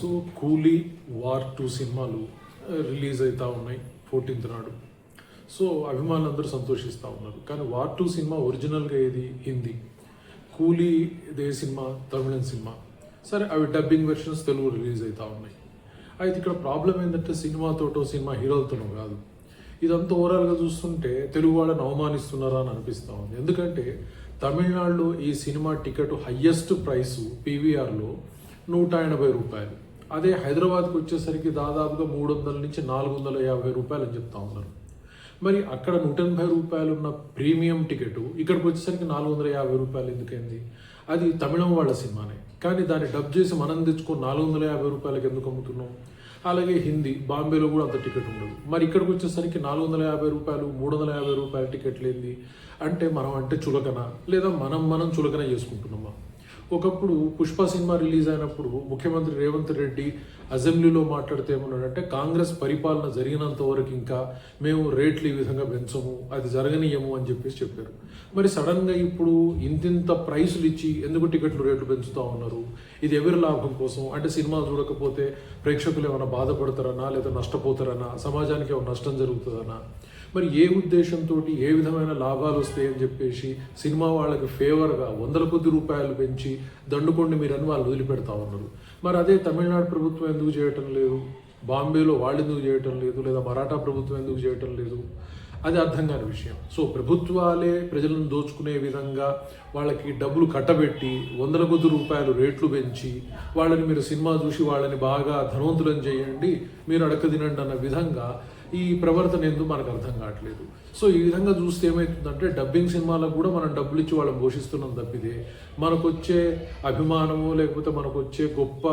So కూలీ war two సినిమాలు release అవుతా ఉన్నాయి ఫోర్టీన్త్ నాడు. సో అభిమానులందరూ సంతోషిస్తూ ఉన్నారు. కానీ వార్ టూ సినిమా ఒరిజినల్గా ఏది? హిందీ. కూలీ ఇదే సినిమా తమిళం సినిమా. సరే అవి డబ్బింగ్ వెర్షన్స్ తెలుగు రిలీజ్ అవుతా ఉన్నాయి. అయితే ఇక్కడ ప్రాబ్లం ఏంటంటే సినిమాతోటో సినిమా హీరోలతోనో కాదు. ఇదంతా ఓవరాల్గా చూస్తుంటే తెలుగు వాళ్ళని అవమానిస్తున్నారా అని అనిపిస్తూ ఉంది. ఎందుకంటే తమిళనాడులో ఈ సినిమా టికెట్ హయ్యెస్ట్ ప్రైస్ పీవీఆర్లో నూట ఎనభై రూపాయలు. అదే హైదరాబాద్కి వచ్చేసరికి దాదాపుగా మూడు వందల నుంచి నాలుగు వందల యాభై రూపాయలు అని చెప్తా ఉన్నారు. మరి అక్కడ నూట ఎనభై రూపాయలు ఉన్న ప్రీమియం టికెట్ ఇక్కడికి వచ్చేసరికి నాలుగు వందల యాభై రూపాయలు ఎందుకైంది? అది తమిళం వాళ్ళ సినిమానే. కానీ దాన్ని డబ్ చేసి మనం తెచ్చుకొని నాలుగు వందల యాభై రూపాయలకి ఎందుకు అమ్ముతున్నాం? అలాగే హిందీ బాంబేలో కూడా అంత టికెట్ ఉండదు. మరి ఇక్కడికి వచ్చేసరికి నాలుగు వందల యాభై రూపాయలు మూడు వందల యాభై రూపాయల టికెట్లు ఏంది? అంటే మనం అంటే చులకన లేదా మనం మనం చులకన చేసుకుంటున్నామా? ఒకప్పుడు పుష్ప సినిమా రిలీజ్ అయినప్పుడు ముఖ్యమంత్రి రేవంత్ రెడ్డి అసెంబ్లీలో మాట్లాడితే ఏమన్నాడంటే కాంగ్రెస్ పరిపాలన జరిగినంత వరకు ఇంకా మేము రేట్లు ఈ విధంగా పెంచము అది జరగనీయము అని చెప్పేసి చెప్పారు. మరి సడన్గా ఇప్పుడు ఇంతింత ప్రైసులు ఇచ్చి ఎందుకు టికెట్లు రేట్లు పెంచుతా ఉన్నారు? ఇది ఎవరి లాభం కోసం? అంటే సినిమా చూడకపోతే ప్రేక్షకులు ఏమైనా బాధపడతారనా లేదా నష్టపోతారనా? సమాజానికి ఏమైనా నష్టం జరుగుతుందనా? మరి ఏ ఉద్దేశంతో ఏ విధమైన లాభాలు వస్తాయని చెప్పేసి సినిమా వాళ్ళకి ఫేవర్గా వందల కొద్ది రూపాయలు పెంచి దండుకోండి మీరని వాళ్ళు వదిలిపెడతా ఉన్నారు. మరి అదే తమిళనాడు ప్రభుత్వం ఎందుకు చేయటం లేదు? బాంబేలో వాళ్ళు ఎందుకు చేయటం లేదు? లేదా మరాఠా ప్రభుత్వం ఎందుకు చేయటం లేదు? అది అర్థం కాని విషయం. సో ప్రభుత్వాలే ప్రజలను దోచుకునే విధంగా వాళ్ళకి డబ్బులు కట్టబెట్టి వందల కొద్ది రూపాయలు రేట్లు పెంచి వాళ్ళని మీరు సినిమా చూసి వాళ్ళని బాగా ధనవంతులను చేయండి మీరు అడక తినండి అన్న విధంగా ఈ ప్రవర్తన ఎందుకు మనకు అర్థం కావట్లేదు? సో ఈ విధంగా చూస్తే ఏమవుతుందంటే డబ్బింగ్ సినిమాలకు కూడా మనం డబ్బులు ఇచ్చి వాళ్ళని పోషిస్తున్నాం తప్పితే మనకు వచ్చే అభిమానము లేకపోతే మనకు వచ్చే గొప్ప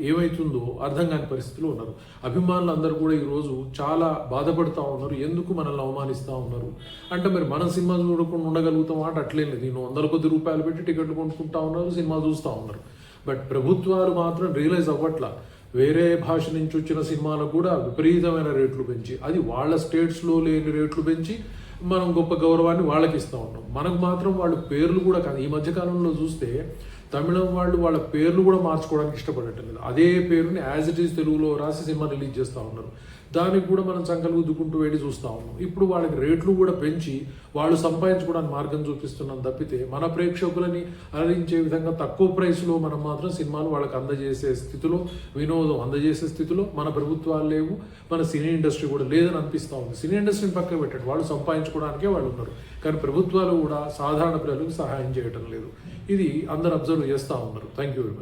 ఏమవుతుందో అర్థం కాని పరిస్థితులు ఉన్నారు. అభిమానులు అందరూ కూడా ఈరోజు చాలా బాధపడుతూ ఉన్నారు. ఎందుకు మనల్ని అవమానిస్తూ ఉన్నారు? అంటే మరి మనం సినిమా చూడకుండా ఉండగలుగుతాం అంటే అట్లేం లేదు. నేను వందల కొద్ది రూపాయలు పెట్టి టికెట్లు కొనుక్కుంటా ఉన్నారు సినిమా చూస్తూ ఉన్నారు. బట్ ప్రభుత్వాలు మాత్రం రియలైజ్ అవ్వట్లా. వేరే భాష నుంచి వచ్చిన సినిమాలకు కూడా విపరీతమైన రేట్లు పెంచి అది వాళ్ళ స్టేట్స్లో లేని రేట్లు పెంచి మనం గొప్ప గౌరవాన్ని వాళ్ళకి ఇస్తూ ఉంటాం మనకు మాత్రం వాళ్ళ పేర్లు కూడా కాదు. ఈ మధ్యకాలంలో చూస్తే తమిళం వాళ్ళు వాళ్ళ పేర్లు కూడా మార్చుకోవడానికి ఇష్టపడటం లేదు. అదే పేరుని యాజ్ ఇట్ ఈస్ తెలుగులో రాసి సినిమా రిలీజ్ చేస్తూ ఉన్నారు. దానికి కూడా మనం సంకలు గుద్దుకుంటూ వెళ్ళి చూస్తూ ఉన్నాం. ఇప్పుడు వాళ్ళకి రేట్లు కూడా పెంచి వాళ్ళు సంపాదించుకోవడానికి మార్గం చూపిస్తున్నాం తప్పితే మన ప్రేక్షకులని అలరించే విధంగా తక్కువ ప్రైస్లో మనం మాత్రం సినిమాలు వాళ్ళకి అందజేసే స్థితిలో వినోదం అందజేసే స్థితిలో మన ప్రభుత్వాలు లేవు మన సినీ ఇండస్ట్రీ కూడా లేదని అనిపిస్తూ ఉంది. సినీ ఇండస్ట్రీని పక్కన పెట్టండి. వాళ్ళు సంపాదించుకోవడానికే వాళ్ళు ఉన్నారు. కానీ ప్రభుత్వాలు కూడా సాధారణ ప్రజలకు సహాయం చేయటం లేదు. ఇది అందరు అబ్జర్వ్ చేస్తూ ఉన్నారు. Thank you very much